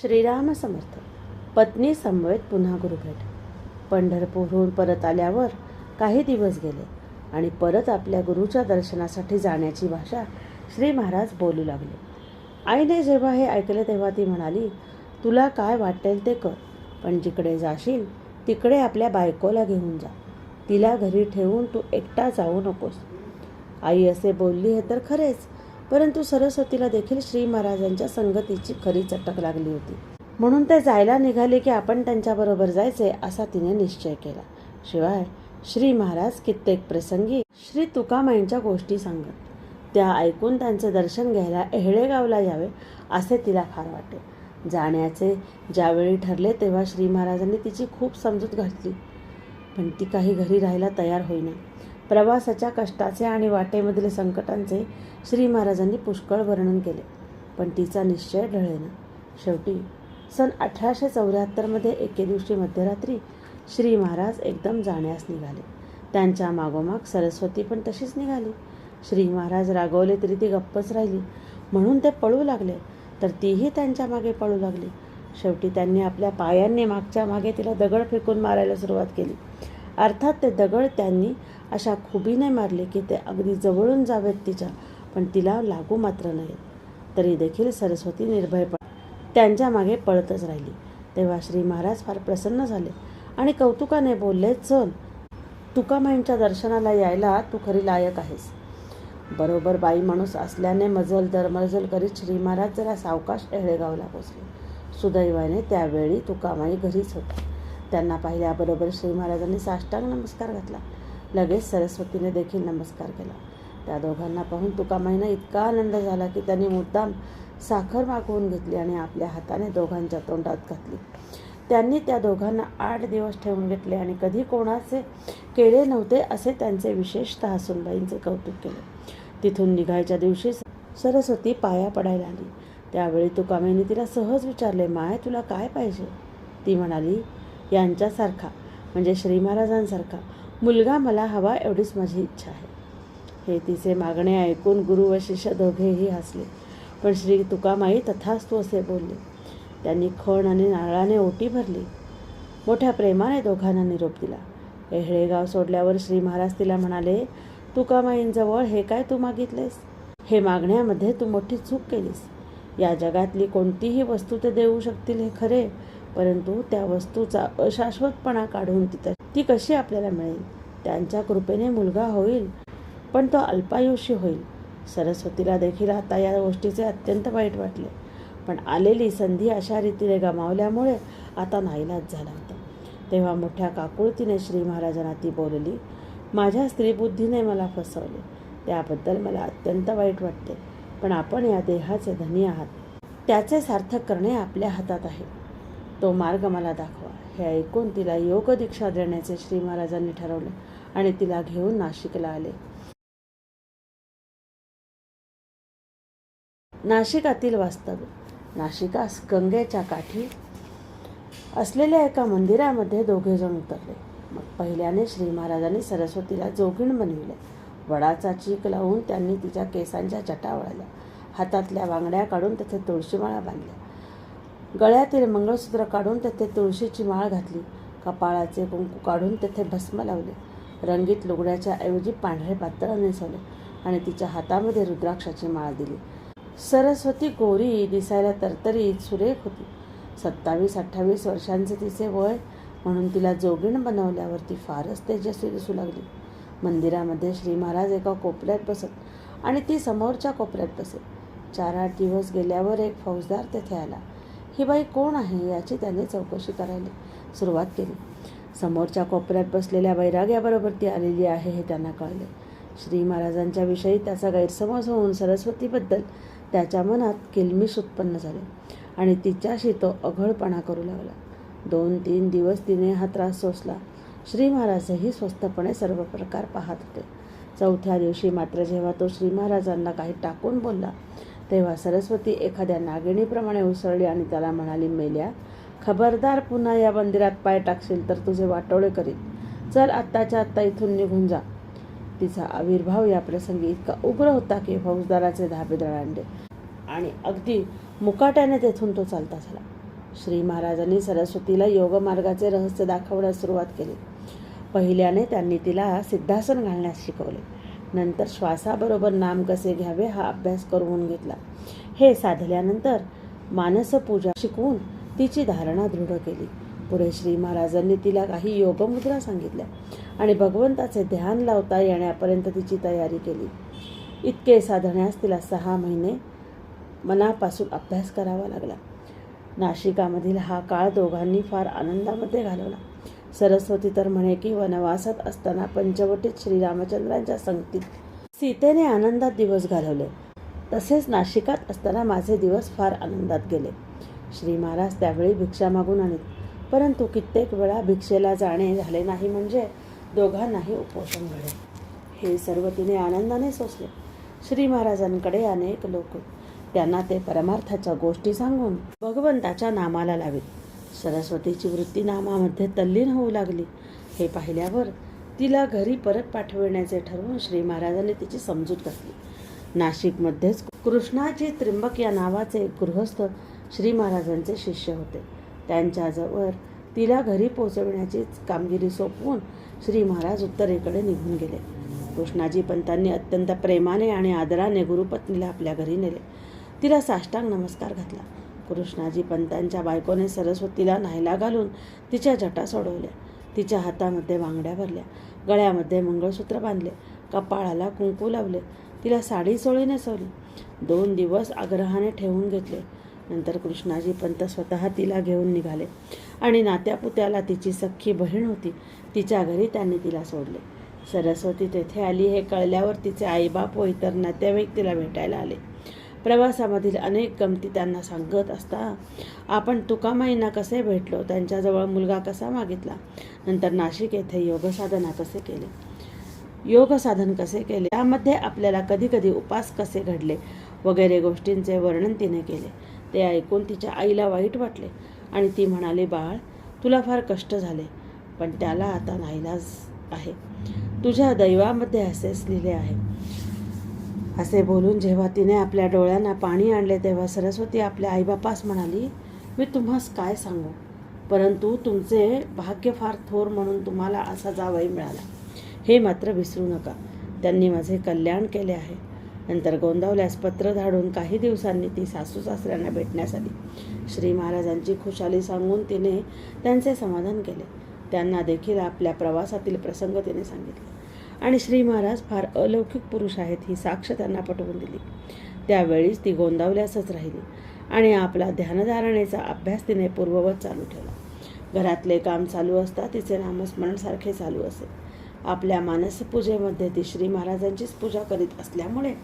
श्रीराम समर्थ पत्नी समवेत पुन्हा गुरुभेट. पंढरपूरहून परत आल्यावर काही दिवस गेले आणि परत आपल्या गुरुच्या दर्शनासाठी जाण्याची भाषा श्री महाराज बोलू लागले. आईने जेव्हा हे ऐकले तेव्हा ती म्हणाली तुला काय वाटेल ते कर पण जिकडे जाशील तिकडे आपल्या बायकोला घेऊन जा. तिला घरी ठेवून तू एकटा जाऊ नकोस. आई असे बोलली हे तर खरेच परंतु सरस्वतीला देखील श्री महाराजांच्या संगतीची खरी चटक लागली होती. म्हणून ते जायला निघाले की आपण त्यांच्याबरोबर जायचे असा तिने निश्चय केला. शिवाय श्री महाराज कित्येक प्रसंगी श्री तुकामाईंच्या गोष्टी सांगत त्या ऐकून त्यांचे दर्शन घ्यायला एहळेगावला यावे असे तिला फार वाटे. जाण्याचे ज्यावेळी ठरले तेव्हा श्री महाराजांनी तिची खूप समजूत घातली. पण ती काही घरी राहायला तयार होईना. प्रवासाच्या कष्टाचे आणि वाटेमधील संकटांचे श्री महाराजांनी पुष्कळ वर्णन केले. पण तिचा निश्चय ढळेना. शेवटी सन अठराशे चौऱ्याहत्तरमध्ये एके दिवशी मध्यरात्री श्री महाराज एकदम जाण्यास निघाले. त्यांच्या मागोमाग सरस्वती पण तशीच निघाली. श्री महाराज रागवले तरी ती गप्पच राहिली. म्हणून ते पळू लागले. तर तीही त्यांच्या मागे पळू लागली. शेवटी त्यांनी आपल्या पायांनी मागच्या मागे तिला दगड फेकून मारायला सुरुवात केली. अर्थात ते दगड त्यांनी अशा खुबीने मारले की ते अगदी जवळून जावेत तिच्या पण तिला लागू मात्र नाहीत. तरी देखील सरस्वती निर्भयपणे त्यांच्या मागे पळतच राहिली. तेव्हा श्री महाराज फार प्रसन्न झाले आणि कौतुकाने बोलले चल तुकामाईंच्या दर्शनाला यायला तू खरी लायक आहेस. बरोबर बाई माणूस असल्याने मजल दरमजल करीत श्री महाराज जरा सावकाश एळेगावला पोचले. सुदैवाने त्यावेळी तुकामाई घरीच होता त्यांना पाहिल्याबरोबर श्री महाराजांनी साष्टांग नमस्कार घातला. लगेच सरस्वतीने देखील नमस्कार केला. त्या दोघांना पाहून तुकामाईनं इतका आनंद झाला की त्यांनी मुद्दाम साखर मागवून घेतली आणि आपल्या हाताने दोघांच्या तोंडात घातली. त्यांनी त्या दोघांना आठ दिवस ठेवून घेतले आणि कधी कोणाचे केले नव्हते असे त्यांचे विशेषतः सुनबाईंचे कौतुक केले. तिथून निघायच्या दिवशी सरस्वती पाया पडायला आली. त्यावेळी तुकामाईने तिला सहज विचारले माय तुला काय पाहिजे? ती म्हणाली यांच्यासारखा म्हणजे श्री महाराजांसारखा मुलगा मला हवा एवढीच माझी इच्छा आहे. हे तिचे मागणे ऐकून गुरु व शिष्य दोघेही हसले. पण श्री तुकामाई तथास्तू असे बोलले. त्यांनी खण आणि नारळाने ओटी भरली. मोठ्या प्रेमाने दोघांना निरोप दिला. एहळेगाव सोडल्यावर श्री महाराज तिला म्हणाले तुकामाईंजवळ हे काय तू मागितलेस? हे मागण्यामध्ये तू मोठी चूक केलीस. या जगातली कोणतीही वस्तू ते देऊ शकतील हे खरे परंतु त्या वस्तूचा अशाश्वतपणा काढून तिथं ती कशी आपल्याला मिळेल? त्यांच्या कृपेने मुलगा होईल पण तो अल्पायुषी होईल. सरस्वतीला देखील आता या गोष्टीचे अत्यंत वाईट वाटले. पण आलेली संधी अशा रीतीने गमावल्यामुळे आता नाईलाज झाला होता. तेव्हा मोठ्या काकुळतीने श्री महाराजांना ती बोलली माझ्या स्त्रीबुद्धीने मला फसवले. त्याबद्दल मला अत्यंत वाईट वाटते. पण आपण या देहाचे धनी आहात. त्याचे सार्थक करणे आपल्या हातात आहे. तो मार्ग मला दाखवा. हे ऐकून तिला योग दीक्षा देण्याचे श्री महाराजांनी ठरवले आणि तिला घेऊन नाशिकला आले. नाशिकातील वास्तव्य. नाशिकास गंगेच्या काठी असलेल्या एका मंदिरामध्ये दोघे जण उतरले. मग पहिल्याने श्री महाराजांनी सरस्वतीला जोगीण बनविले. वडाचा चीक लावून त्यांनी तिच्या केसांच्या जटा वळल्या. हातातल्या बांगड्या काढून तेथे तुळशीमाळा बांधल्या. गळ्यातील मंगळसूत्र काढून तेथे तुळशीची माळ घातली. कपाळाचे कुंकू काढून तेथे भस्म लावले. रंगीत लुगड्याच्या ऐवजी पांढरे पातळ नेसवले आणि तिच्या हातामध्ये रुद्राक्षाची माळ दिली. सरस्वती गोरी दिसायला तरतरीत सुरेख होती. सत्तावीस अठ्ठावीस वर्षांचे तिचे वय म्हणून तिला जोगीण बनवल्यावर ती फारच तेजस्वी दिसू लागली. मंदिरामध्ये श्री महाराज एका कोपऱ्यात बसत आणि ती समोरच्या कोपऱ्यात बसे. चार आठ दिवस गेल्यावर एक फौजदार तेथे आला. ही बाई कोण आहे याची त्याने चौकशी करायला सुरुवात केली. समोरच्या कोपऱ्यात बसलेल्या वैराग्याबरोबर ती आलेली आहे हे त्यांना कळले. श्री महाराजांच्या विषयी त्याचा गैरसमज होऊन सरस्वतीबद्दल त्याच्या मनात किलमिश उत्पन्न झाले आणि तिच्याशी तो अघळपणा करू लागला. दोन तीन दिवस तिने हा त्रास सोसला. श्री महाराजही स्वस्तपणे सर्व प्रकार पाहत होते. चौथ्या दिवशी मात्र जेव्हा तो श्री महाराजांना काही टाकून बोलला तेव्हा सरस्वती एखाद्या नागिणीप्रमाणे उसळली आणि त्याला म्हणाली मेल्या खबरदार पुन्हा या मंदिरात पाय टाकशील तर तुझे वाटोळे करील चल आत्ताच्या आत्ता इथून निघून जा. तिचा आविर्भाव या प्रसंगी इतका उग्र होता की फौजदाराचे धाबे दळांडे आणि अगदी मुकाट्याने तेथून तो चालता झाला. श्री महाराजांनी सरस्वतीला योगमार्गाचे रहस्य दाखवण्यास सुरुवात केली. पहिल्याने त्यांनी तिला सिद्धासन घालण्यास शिकवले. नंतर श्वासाबरोबर नाम कसे घ्यावे हा अभ्यास करून घेतला. हे साधल्यानंतर मानसपूजा शिकवून तिची धारणा दृढ केली. पुढे श्री महाराजांनी तिला काही योगमुद्रा सांगितल्या आणि भगवंताचे ध्यान लावता येण्यापर्यंत तिची तयारी केली. इतके साधण्यास तिला सहा महिने मनापासून अभ्यास करावा लागला. नाशिकामधील हा काळ दोघांनी फार आनंदामध्ये घालवला. सरस्वती तर म्हणे की वनवासात असताना पंचवटीत श्रीरामचंद्रांच्या संगतीत सीतेने आनंदात दिवस घालवले. तसेच नाशिकात असताना माझे दिवस फार आनंदात गेले. श्री महाराज त्यावेळी भिक्षा मागून आणीत परंतु कित्येक वेळा भिक्षेला जाणे झाले नाही म्हणजे दोघांनाही उपोषण घडे हे सर्व तिने आनंदाने सोसले. श्री महाराजांकडे अनेक लोक त्यांना ते परमार्थाच्या गोष्टी सांगून भगवंताच्या नामाला लावित. सरस्वतीची वृत्ती नामामध्ये तल्लीन होऊ लागली. हे पाहिल्यावर तिला घरी परत पाठविण्याचे ठरवून श्री महाराजांनी तिची समजूत घातली. नाशिकमध्येच कृष्णाजी त्रिंबक या नावाचे एक गृहस्थ श्री महाराजांचे शिष्य होते. त्यांच्याजवळ तिला घरी पोचविण्याची कामगिरी सोपवून श्री महाराज उत्तरेकडे निघून गेले. कृष्णाजी पंतांनी अत्यंत प्रेमाने आणि आदराने गुरुपत्नीला आपल्या घरी नेले. तिला साष्टांग नमस्कार घातला. कृष्णाजी पंतांच्या बायकोने सरस्वतीला न्हायला घालून तिच्या जटा सोडवल्या. तिच्या हातामध्ये बांगड्या भरल्या. गळ्यामध्ये मंगळसूत्र बांधले. कपाळाला कुंकू लावले. तिला साडी सोळी नेसवली दोन दिवस आग्रहाने ठेवून घेतले. नंतर कृष्णाजी पंत स्वतः तिला घेऊन निघाले. आणि नात्यापुत्याला तिची सख्खी बहीण होती. तिच्या घरी त्यांनी तिला सोडले. सरस्वती तेथे आली हे कळल्यावर तिचे आईबाप व इतर नातेवाईक तिला भेटायला आले. प्रवासामधील अनेक गमती त्यांना सांगत असता आपण तुकामाईंना कसे भेटलो? त्यांच्याजवळ मुलगा कसा मागितला नंतर नाशिक येथे योगसाधना कसे केले? योगसाधन कसे केले? त्यामध्ये आपल्याला कधी कधी उपास कसे घडले? वगैरे गोष्टींचे वर्णन तिने केले. ते ऐकून तिच्या आईला वाईट वाटले आणि ती म्हणाली बाळ तुला फार कष्ट झाले पण त्याला आता नाईलाज आहे. तुझ्या दैवामध्ये असेच लिहिले आहे. असे बोलून जेव्हा तिने आपल्या डोळ्यांना पाणी आणले तेव्हा सरस्वती आपल्या आईबापास म्हणाली मी तुम्हास काय सांगू? परंतु तुमचे भाग्य फार थोर म्हणून तुम्हाला असा जावाई मिळाला. हे मात्र विसरू नका. त्यांनी माझे कल्याण केले आहे. नंतर गोंदावल्यास पत्र धाडून काही दिवसांनी ती सासू सासऱ्यांना भेटण्यास आली. श्री महाराजांची खुशाली सांगून तिने त्यांचे समाधान केले. त्यांना देखील आपल्या प्रवासातील प्रसंग तिने सांगितले. आणि श्री महाराज फार अलौकिक पुरुष आहेत ही साक्ष त्यांना पटवून दिली. त्यावेळीच ती गोंदावल्यासच राहिली आणि आपला ध्यानधारणेचा अभ्यास तिने पूर्ववत चालू ठेवला. घरातले काम चालू असता तिचे नामस्मरणसारखे चालू असे. आपल्या मानसपूजेमध्ये ती श्री महाराजांचीच पूजा करीत असल्यामुळे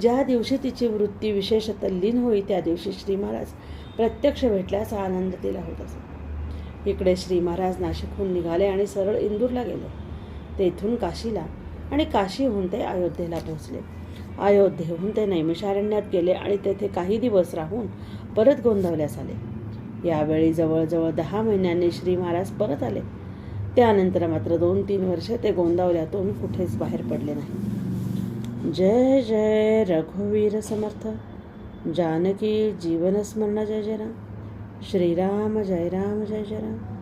ज्या दिवशी तिची वृत्ती विशेष तल्लीन होई त्या दिवशी श्री महाराज प्रत्यक्ष भेटल्याचा आनंद तिला होत असे. इकडे श्री महाराज नाशिकहून निघाले आणि सरळ इंदूरला गेले. तेथून काशीला आणि काशीहून ते अयोध्येला पोहोचले. अयोध्येहून ते नैमिषारण्यात गेले आणि तेथे काही दिवस राहून परत गोंधवल्यास आले. यावेळी जवळजवळ दहा महिन्यांनी श्री महाराज परत आले. त्यानंतर मात्र दोन तीन वर्षे ते गोंदावल्यातून कुठेच बाहेर पडले नाही. जय जय रघुवीर समर्थ. जानकी जीवनस्मरण जय जय राम. श्रीराम जय राम जय जय राम.